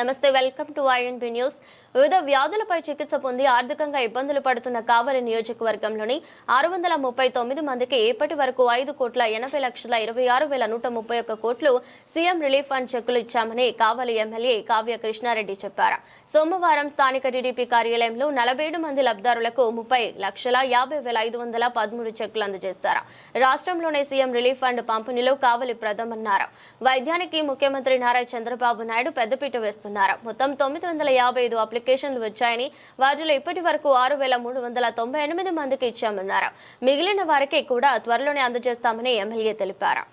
నమస్తే welcome to INB news. వివిధ వ్యాధులపై చికిత్స పొంది ఆర్థికంగా ఇబ్బందులు పడుతున్న కావలి నియోజకవర్గంలోని ఆరు వందల ముప్పై తొమ్మిది మందికి ఇప్పటి వరకు ఐదు కోట్ల ఎనభై లక్షల ఇరవై ఆరు వేల నూట ముప్పై ఒక్క కోట్లు సీఎం రిలీఫ్ ఫండ్ చెక్కులు ఇచ్చామని కావలి ఎమ్మెల్యే కావ్య కృష్ణారెడ్డి చెప్పారు. సోమవారం స్థానిక టీడీపీ కార్యాలయంలో నలభై ఏడు మంది లబ్ధారులకు ముప్పై లక్షల యాభై వేల ఐదు వందల పదమూడు చెక్కులు అందజేశారు. రాష్ట్రంలోనే సీఎం రిలీఫ్ ఫండ్ పంపిణీలో కావలి ప్రథమన్నారు. వైద్యానికి ముఖ్యమంత్రి నారా చంద్రబాబు నాయుడు పెద్దపీట వేస్తున్నారు. మొత్తం తొమ్మిది వందల యాభై ఐదు అప్లికేషన్లు వచ్చాయని వాటిలో ఇప్పటి వరకు ఆరు వేల మూడు వందల తొంభై ఎనిమిది మందికి ఇచ్చామన్నారు. మిగిలిన వారికి కూడా త్వరలోనే అందజేస్తామని ఎమ్మెల్యే తెలిపారు.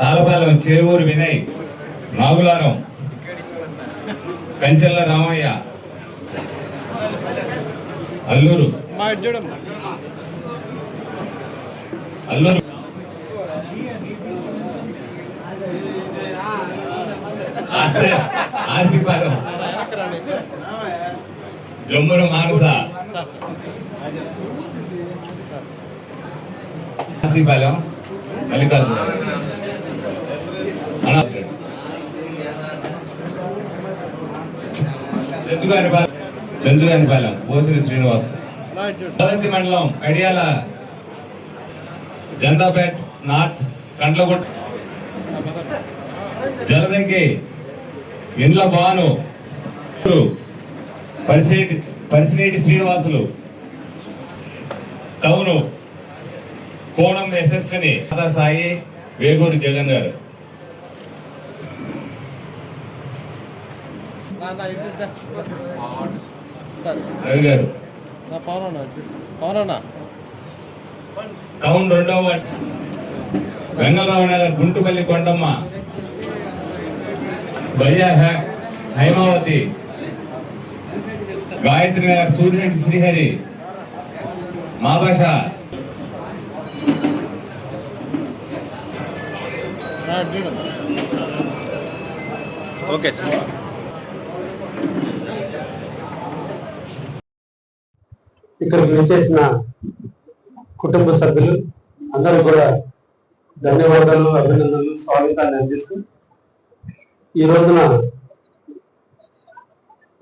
తాళపాలెం చేవూరు వినయ్ నాగులారం కంచెల్ల రామయ్య అల్లూరు. మా ఇటు చూడమ్మా అల్లూరు. ఆర్సిపాలెం వెనక్కి జమ్మున మానస. సార్ మల్లికార్జున. అనవసరం చెంచుగానిపాలెం చెంచుగానిపాలెం పోసిరి శ్రీనివాస్. మొదటి మండలం కడియాల. జనతాపేట్ నార్త్ కండ్లగుట్ట. జలదంకి ఇండ్ల భాను పరిసేటి పరిసినేటి శ్రీనివాసులు. టౌను. కోణం యశస్విని సాయి. వేగూరు జగన్ గారు. రవి గారు. టౌన్ రెండవ వెంగళరావు నగర్ గుంటుపల్లి కొండమ్మ. భయ్యా హై- హైమావతి గాయత్రి నగర్ సూర్యరెడ్డి శ్రీహరి మా భాష నా ఇటు చూడు ఓకే సార్. ఇక్కడికి విచ్చేసిన కుటుంబ సభ్యులు అందరూ కూడా ధన్యవాదాలు అభినందనలు స్వాగతాన్ని అందిస్తూ ఈ రోజున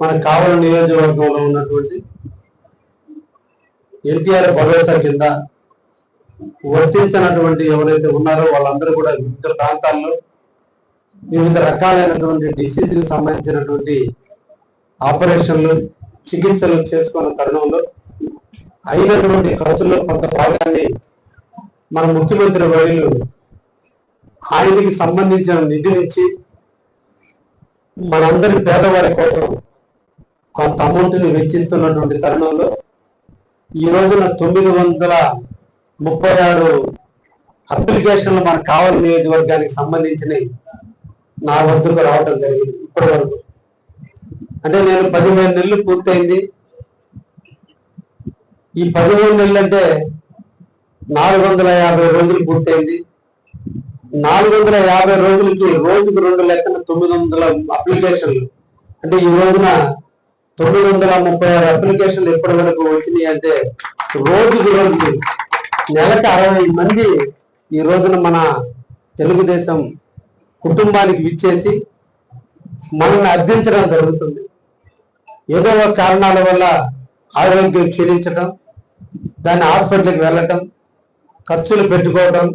మన కావలి నియోజకవర్గంలో ఉన్నటువంటి ఎన్టీఆర్ భరోసా కింద వర్తించినటువంటి ఎవరైతే ఉన్నారో వాళ్ళందరూ కూడా వివిధ ప్రాంతాల్లో వివిధ రకాలైనటువంటి డిసీజ్కి సంబంధించినటువంటి ఆపరేషన్లు చికిత్సలు చేసుకున్న తరుణంలో అయినటువంటి ఖర్చుల్లో కొంత భాగాన్ని మన ముఖ్యమంత్రి వర్యులు ఆయనకి సంబంధించిన నిధి నుంచి మనందరి పేదవారి కోసం కొంత అమౌంట్ని వెచ్చిస్తున్నటువంటి తరుణంలో ఈ రోజున తొమ్మిది వందల ముప్పై ఆరు అప్లికేషన్లు మన కావలి నియోజకవర్గానికి సంబంధించినవి నా వద్దకు రావడం జరిగింది ఇప్పటి వరకు. అంటే నేను పదిహేను నెలలు పూర్తయింది. ఈ పదిహేను నెలలు అంటే నాలుగు వందల యాభై రోజులు పూర్తయింది. నాలుగు వందల యాభై రోజులకి రోజుకు రెండు లెక్కన తొమ్మిది వందల అప్లికేషన్లు. అంటే ఈ రోజున తొమ్మిది వందల ముప్పై ఆరు అప్లికేషన్లు ఎప్పటి వరకు వచ్చినాయి అంటే రోజుకు రోజుకి నెలకి అరవై మంది ఈ రోజున మన తెలుగుదేశం కుటుంబానికి విచ్చేసి మనల్ని అర్థించడం జరుగుతుంది. ఏదో ఒక కారణాల వల్ల ఆరోగ్యం క్షీణించటం దాన్ని హాస్పిటల్కి వెళ్ళటం ఖర్చులు పెట్టుకోవటం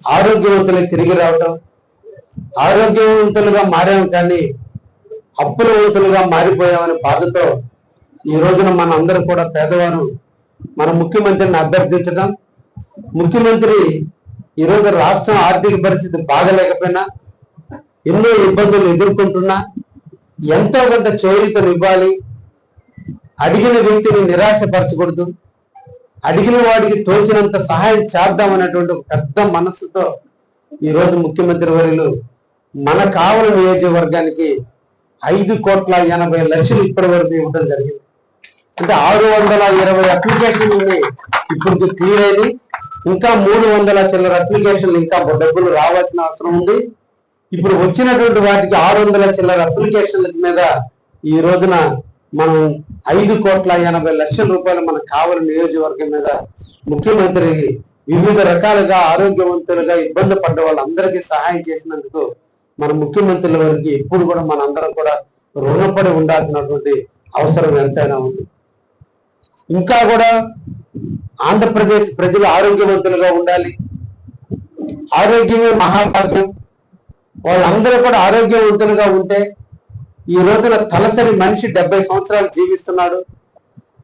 ఆరోగ్యవంతులకు తిరిగి రావటం ఆరోగ్యవంతులుగా మారాము కానీ అప్పులవంతులుగా మారిపోయామనే బాధతో ఈ రోజున మన అందరూ కూడా పేదవారు మన ముఖ్యమంత్రిని అభ్యర్థించడం ముఖ్యమంత్రి ఈ రోజు రాష్ట్రం ఆర్థిక పరిస్థితి బాగలేకపోయినా ఎన్నో ఇబ్బందులు ఎదుర్కొంటున్నా ఎంతో కొంత చేయూతను ఇవ్వాలి అడిగిన వ్యక్తిని నిరాశపరచకూడదు అడిగిన వాడికి తోచినంత సహాయం చేద్దామనేటువంటి ఒక పెద్ద మనస్సుతో ఈరోజు ముఖ్యమంత్రి వర్యులు మన కావల నియోజకవర్గానికి ఐదు కోట్ల ఎనభై లక్షలు ఇప్పటి వరకు ఇవ్వడం జరిగింది. అంటే ఆరు వందల ఇరవై అప్లికేషన్లు ఇప్పుడు క్లియర్ అయింది. ఇంకా మూడు వందల చిల్లర అప్లికేషన్లు ఇంకా డబ్బులు రావాల్సిన అవసరం ఉంది. ఇప్పుడు వచ్చినటువంటి వాటికి ఆరు వందల చిల్లర అప్లికేషన్ల మీద ఈ రోజున మనం ఐదు కోట్ల ఎనభై లక్షల రూపాయలు మనకు కావలి నియోజకవర్గం మీద ముఖ్యమంత్రి వివిధ రకాలుగా ఆరోగ్యవంతులుగా ఇబ్బంది పడ్డ వాళ్ళందరికీ సహాయం చేసినందుకు మన ముఖ్యమంత్రుల వారికి ఎప్పుడు కూడా మనందరం కూడా రుణపడి ఉండాల్సినటువంటి అవసరం ఎంతైనా ఉంది. ఇంకా కూడా ఆంధ్రప్రదేశ్ ప్రజలు ఆరోగ్యవంతులుగా ఉండాలి. ఆరోగ్యమే మహాభాగ్యం. వాళ్ళందరూ కూడా ఆరోగ్యవంతులుగా ఉంటే ఈ రోజున తలసరి మనిషి డెబ్బై సంవత్సరాలు జీవిస్తున్నాడు.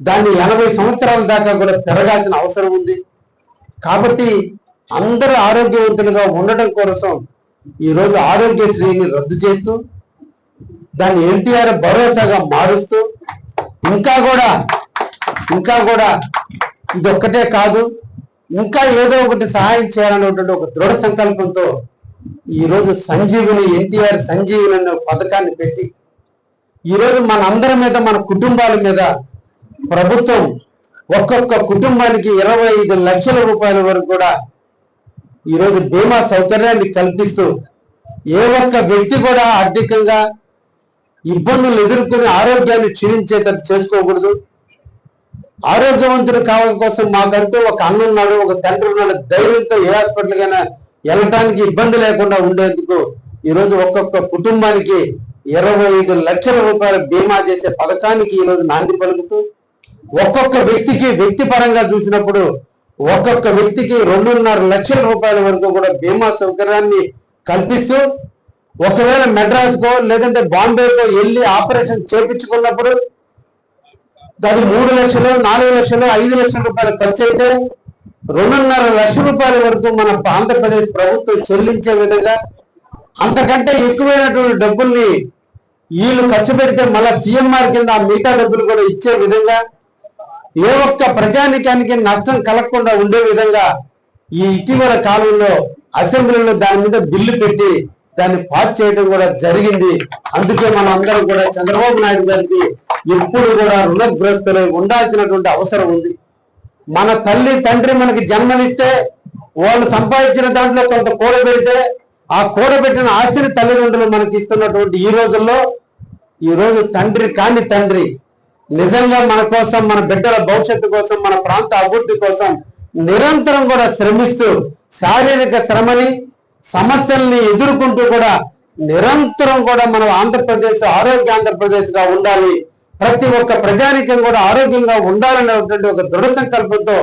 దాన్ని ఎనభై సంవత్సరాల దాకా కూడా పెరగాల్సిన అవసరం ఉంది. కాబట్టి అందరూ ఆరోగ్యవంతులుగా ఉండడం కోసం ఈరోజు ఆరోగ్యశ్రీని రద్దు చేస్తూ దాన్ని ఎన్టీఆర్ భరోసాగా మారుస్తూ ఇంకా కూడా ఇంకా కూడా ఇదొక్కటే కాదు ఇంకా ఏదో ఒకటి సహాయం చేయాలనేటువంటి ఒక దృఢ సంకల్పంతో ఈరోజు సంజీవిని ఎన్టీఆర్ సంజీవిని అనే పథకాన్ని పెట్టి ఈ రోజు మన అందరి మీద మన కుటుంబాల మీద ప్రభుత్వం ఒక్కొక్క కుటుంబానికి ఇరవై ఐదు లక్షల రూపాయల వరకు కూడా ఈ రోజు బీమా సౌకర్యాన్ని కల్పిస్తూ ఏ ఒక్క వ్యక్తి కూడా ఆర్థికంగా ఇబ్బందులు ఎదుర్కొని ఆరోగ్యాన్ని క్షీణించేటట్టు చేసుకోకూడదు. ఆరోగ్యవంతుడు కావడం కోసం మాకంటూ ఒక అన్న ఉన్నాడు ఒక తండ్రి ఉన్నాడు. ధైర్యంతో ఏ హాస్పిటల్కైనా వెళ్ళటానికి ఇబ్బంది లేకుండా ఉండేందుకు ఈరోజు ఒక్కొక్క కుటుంబానికి ఇరవై ఐదు లక్షల రూపాయల బీమా చేసే పథకానికి ఈరోజు నాంది పలుకుతూ ఒక్కొక్క వ్యక్తికి వ్యక్తిపరంగా చూసినప్పుడు ఒక్కొక్క వ్యక్తికి రెండున్నర లక్షల రూపాయల వరకు కూడా బీమా సౌకర్యాన్ని కల్పిస్తూ ఒకవేళ మెడ్రాస్కో లేదంటే బాంబేకో వెళ్ళి ఆపరేషన్ చేపించుకున్నప్పుడు అది మూడు లక్షలు నాలుగు లక్షలు ఐదు లక్షల రూపాయలు ఖర్చు అయితే రెండున్నర లక్షల రూపాయల వరకు మన ఆంధ్రప్రదేశ్ ప్రభుత్వం చెల్లించే విధంగా అంతకంటే ఎక్కువైనటువంటి డబ్బుల్ని వీళ్ళు ఖర్చు పెడితే మళ్ళా సీఎంఆర్ కింద ఆ మిగతా డబ్బులు కూడా ఇచ్చే విధంగా ఏ ఒక్క ప్రజానికానికి నష్టం కలగకుండా ఉండే విధంగా ఈ ఇటీవల కాలంలో అసెంబ్లీలో దాని మీద బిల్లు పెట్టి దాన్ని పాస్ చేయడం కూడా జరిగింది. అందుకే మనం అందరం కూడా చంద్రబాబు నాయుడు గారికి ఎప్పుడు కూడా రుణగ్రస్తులై ఉండాల్సినటువంటి అవసరం ఉంది. మన తల్లి తండ్రి మనకి జన్మనిస్తే వాళ్ళు సంపాదించిన దాంట్లో కొంత కూడబెడితే ఆ కూడబెట్టిన ఆస్తిని తల్లిదండ్రులు మనకి ఇస్తున్నటువంటి ఈ రోజుల్లో ఈ రోజు తండ్రి కాని తండ్రి. నిజంగా మన కోసం మన బిడ్డల భవిష్యత్తు కోసం మన ప్రాంత అభివృద్ధి కోసం నిరంతరం కూడా శ్రమిస్తూ శారీరక శ్రమని సమస్యల్ని ఎదుర్కొంటూ కూడా నిరంతరం కూడా మనం ఆంధ్రప్రదేశ్ ఆరోగ్య ఆంధ్రప్రదేశ్గా ఉండాలి. ప్రతి ఒక్క ప్రజానికం కూడా ఆరోగ్యంగా ఉండాలనేటువంటి ఒక దృఢ సంకల్పంతో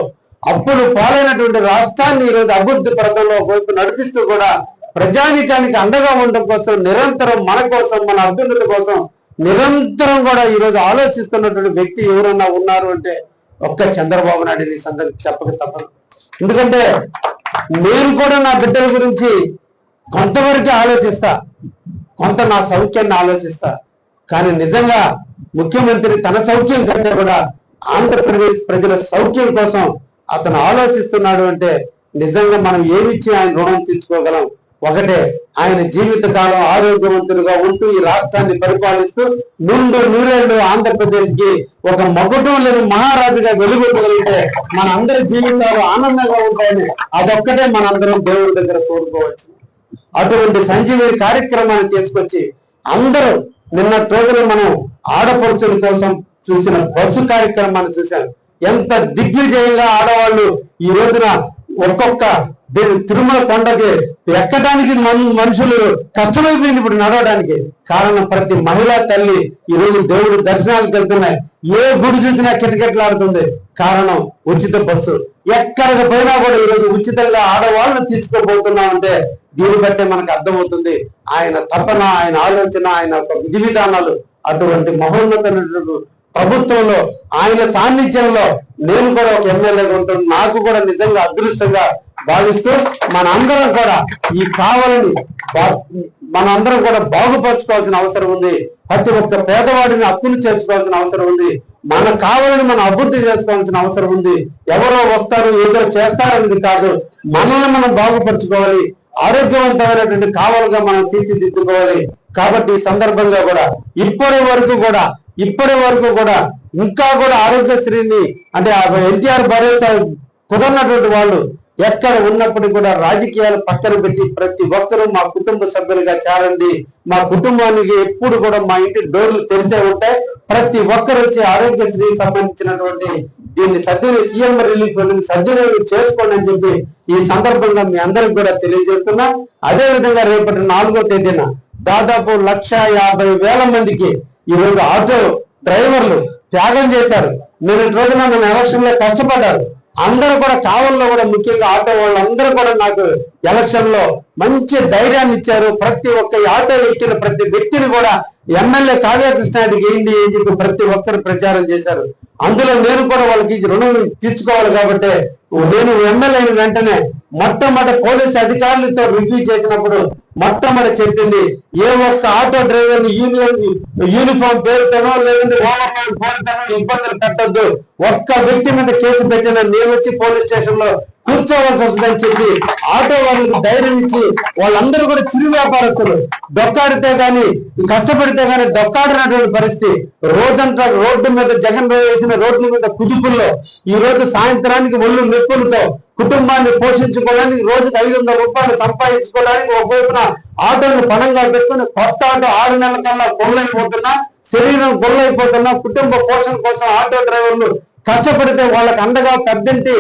అప్పుడు పాలైనటువంటి రాష్ట్రాన్ని ఈరోజు అభివృద్ధి పథకంలో వైపు నడిపిస్తూ కూడా ప్రజానికానికి అండగా ఉండడం కోసం నిరంతరం మన కోసం మన అభ్యున్నతి కోసం నిరంతరం కూడా ఈరోజు ఆలోచిస్తున్నటువంటి వ్యక్తి ఎవరన్నా ఉన్నారు అంటే ఒక్క చంద్రబాబు నాయుడు ఈ సందర్భం చెప్పక తప్పదు. ఎందుకంటే నేను కూడా నా బిడ్డల గురించి కొంతవరకు ఆలోచిస్తా కొంత నా సౌఖ్యాన్ని ఆలోచిస్తా. కానీ నిజంగా ముఖ్యమంత్రి తన సౌఖ్యం కంటే కూడా ఆంధ్రప్రదేశ్ ప్రజల సౌఖ్యం కోసం అతను ఆలోచిస్తున్నాడు అంటే నిజంగా మనం ఏమిచ్చి ఆయన రుణం తీర్చుకోగలం. ఒకటే ఆయన జీవిత కాలం ఆరోగ్యవంతులుగా ఉంటూ ఈ రాష్ట్రాన్ని పరిపాలిస్తూ ముందు నూరేళ్ళు ఆంధ్రప్రదేశ్కి ఒక మగటం లేని మహారాజుగా వెలుగొట్టగలిగితే మన అందరి జీవితాలు ఆనందంగా ఉంటాయని అదొక్కటే మనందరం దేవుడి దగ్గర కోరుకోవచ్చు. అటువంటి సంజీవిని కార్యక్రమాన్ని తీసుకొచ్చి అందరూ నిన్న రోజున మనం ఆడపడుచుల కోసం చూసిన బస్సు కార్యక్రమాన్ని చూశాం. ఎంత దిగ్విజయంగా ఆడవాళ్ళు ఈ రోజున ఒక్కొక్క దీని తిరుమల కొండకి ఎక్కడానికి మనుషులు కష్టమైపోయింది ఇప్పుడు నడవడానికి. కారణం ప్రతి మహిళా తల్లి ఈ రోజు దేవుడి దర్శనాలకు వెళ్తున్నాయి. ఏ గుడి చూసినా కిటకిటలాడుతుంది. కారణం ఉచిత బస్సు. ఎక్కడికి పోయినా కూడా ఈ రోజు ఉచితంగా ఆడవాళ్ళని తీసుకోబోతున్నాం అంటే దీన్ని బట్టే మనకు అర్థమవుతుంది. ఆయన తపన ఆయన ఆలోచన ఆయన యొక్క విధి విధానాలు అటువంటి మహోన్నతమైనటువంటి ప్రభుత్వంలో ఆయన సాన్నిధ్యంలో నేను కూడా ఒక ఎమ్మెల్యేగా ఉంటాను నాకు కూడా నిజంగా అదృష్టంగా భావిస్తూ మన అందరం కూడా ఈ కావాలని మన అందరం కూడా బాగుపరచుకోవాల్సిన అవసరం ఉంది. ప్రతి ఒక్క పేదవాడిని హక్కులు చేర్చుకోవాల్సిన అవసరం ఉంది. మన కావాలని మనం అభివృద్ధి చేసుకోవాల్సిన అవసరం ఉంది. ఎవరో వస్తారు ఏదో చేస్తారనేది కాదు. మనల్ని మనం బాగుపరచుకోవాలి. ఆరోగ్యవంతమైనటువంటి కావాలుగా మనం తీర్చిదిద్దుకోవాలి. కాబట్టి ఈ సందర్భంగా కూడా ఇప్పటి వరకు కూడా ఇప్పటి వరకు కూడా ఇంకా కూడా ఆరోగ్యశ్రీని అంటే ఎన్టీఆర్ భరోసా కుదరినటువంటి వాళ్ళు ఎక్కడ ఉన్నప్పటికీ కూడా రాజకీయాలు పక్కన పెట్టి ప్రతి ఒక్కరూ మా కుటుంబ సభ్యులుగా చేరండి. మా కుటుంబానికి ఎప్పుడు కూడా మా ఇంటి డోర్లు తెరిసే ఉంటాయి ప్రతి ఒక్కరు వచ్చి ఆరోగ్యశ్రీకి సంబంధించినటువంటి దీన్ని సద్వినియోగం సీఎం రిలీఫ్ సద్వినియోగం చేసుకోండి అని చెప్పి ఈ సందర్భంగా మీ అందరికి కూడా తెలియజేస్తున్నా. అదే విధంగా రేపటి నాలుగో తేదీన దాదాపు లక్ష యాభై వేల మందికి ఈ రోజు ఆటో డ్రైవర్లు త్యాగం చేశారు. నిన్నటి రోజున మన ఎలక్షన్లో కష్టపడ్డారు. అందరూ కూడా కావల్లో కూడా ముఖ్యంగా ఆటో వాళ్ళందరూ కూడా నాకు ఎలక్షన్లో మంచి ధైర్యాన్ని ఇచ్చారు. ప్రతి ఒక్క ఆటో ఎక్కిన ప్రతి వ్యక్తిని కూడా ఎమ్మెల్యే కావ్య ఏంటి అని చెప్పి ప్రతి ఒక్కరు ప్రచారం చేశారు. అందులో నేను కూడా వాళ్ళకి రుణం తీర్చుకోవాలి కాబట్టి నేను ఎమ్మెల్యే అయిన వెంటనే మొట్టమొదటి పోలీసు అధికారులతో రివ్యూ చేసినప్పుడు మొట్టమొదటి చెప్పింది ఏ ఒక్క ఆటో డ్రైవర్ యూనియన్ యూనిఫామ్ పేరుతోనో లేదంటే ఓవర్లాండ్ పేరుతోనో ఇబ్బందులు పెట్టద్దు. ఒక్క వ్యక్తి మీద కేసు పెట్టిన నేను వచ్చి పోలీస్ స్టేషన్లో కూర్చోవలసి వస్తుందని చెప్పి ఆటో వాళ్ళకి ధైర్యం ఇచ్చి వాళ్ళందరూ కూడా చిరు వ్యాపారస్తులు. డొక్కాడితే గాని కష్టపడితే గాని డొక్కాడినటువంటి పరిస్థితి రోజంతా రోడ్డు మీద జగన్ వేసిన రోడ్ల మీద కుదుపుల్లో ఈ రోజు సాయంత్రానికి ఒళ్ళు నొప్పులతో కుటుంబాన్ని పోషించుకోవడానికి రోజుకి ఐదు వందల రూపాయలు సంపాదించుకోవడానికి ఒకవైపున ఆటోను పణంగా పెట్టుకుని కొత్త ఆటో ఆరు నెలల కల్లా గొల్లైపోతున్నా శరీరం గొల్లైపోతున్నా కుటుంబ పోషణ కోసం ఆటో డ్రైవర్లు కష్టపడితే వాళ్ళకి అండగా పెద్దంటి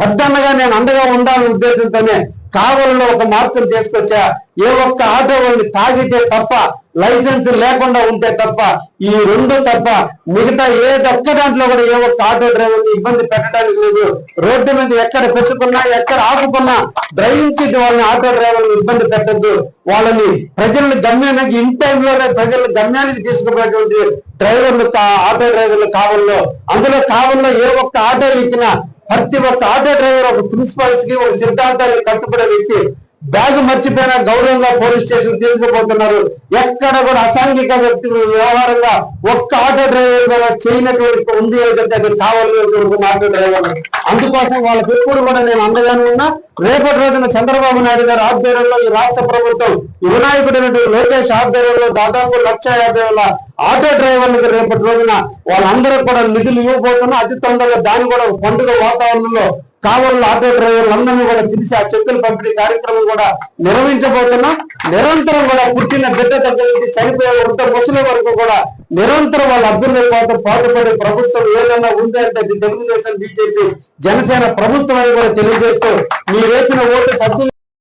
పెద్దన్నగా నేను అండగా ఉండాలనే ఉద్దేశంతోనే కావలలో ఒక మార్పును తీసుకొచ్చా. ఏ ఒక్క ఆటో వాళ్ళని తాగితే తప్ప లైసెన్స్ లేకుండా ఉంటే తప్ప ఈ రెండు తప్ప మిగతా ఏ ఒక్క దాంట్లో కూడా ఏ ఒక్క ఆటో డ్రైవర్ ఇబ్బంది పెట్టడానికి లేదు. రోడ్డు మీద ఎక్కడ పెట్టుకున్నా ఎక్కడ ఆపుకున్నా డ్రైవింగ్ సీట్ వాళ్ళని ఆటో డ్రైవర్ని ఇబ్బంది పెట్టద్దు. వాళ్ళని ప్రజలను గమ్యానికి ఇన్ టైంలోనే ప్రజలను గమ్యానికి తీసుకుపోయేటువంటి డ్రైవర్లు ఆటో డ్రైవర్లు కావల్లో. అందులో కావల్లో ఏ ఒక్క ఆటో ఎక్కినా ప్రతి ఒక్క ఆటో డ్రైవర్ ఒక ప్రిన్సిపాల్స్కి ఒక సిద్ధాంతానికి కట్టుబడే వ్యక్తి బ్యాగ్ మర్చిపోయిన గౌరవంగా పోలీస్ స్టేషన్ తీసుకుపోతున్నారు. ఎక్కడ కూడా అసాంఘిక వ్యక్తి వ్యవహారంగా ఒక్క ఆటో డ్రైవర్ కూడా చేయనటువంటి ఉంది ఏదంటే అది కావాలి ఆటో డ్రైవర్ అందుకోసం వాళ్ళకి ఎప్పుడు కూడా నేను అందగానే ఉన్నా. రేపటి రోజున చంద్రబాబు నాయుడు గారి ఆధ్వర్యంలో ఈ రాష్ట్ర ప్రభుత్వం ఈ వినాయకుడైనటువంటి లోకేష్ ఆధ్వర్యంలో దాదాపు లక్ష యాభై వేల ఆటో డ్రైవర్లకు రేపటి రోజున వాళ్ళందరూ కూడా నిధులు ఇవ్వబోతున్నా. అతి తొందరగా దాన్ని కూడా పండుగ వాతావరణంలో కావల ఆటో డ్రైవర్లు అందరినీ కూడా పిలిచి ఆ చెక్కులు పంపిణీ కార్యక్రమం కూడా నిర్వహించబోతున్నాం. నిరంతరం కూడా పుట్టిన బిడ్డ దగ్గర నుంచి చనిపోయే ఉంటే ముసలి వరకు కూడా నిరంతరం వాళ్ళ అభ్యున్నతి కోసం పాటుపడే ప్రభుత్వం ఏదైనా ఉందే అంటే అది తెలుగుదేశం బీజేపీ జనసేన ప్రభుత్వం అని కూడా తెలియజేస్తూ మీరు వేసిన ఓటు సభ్యులు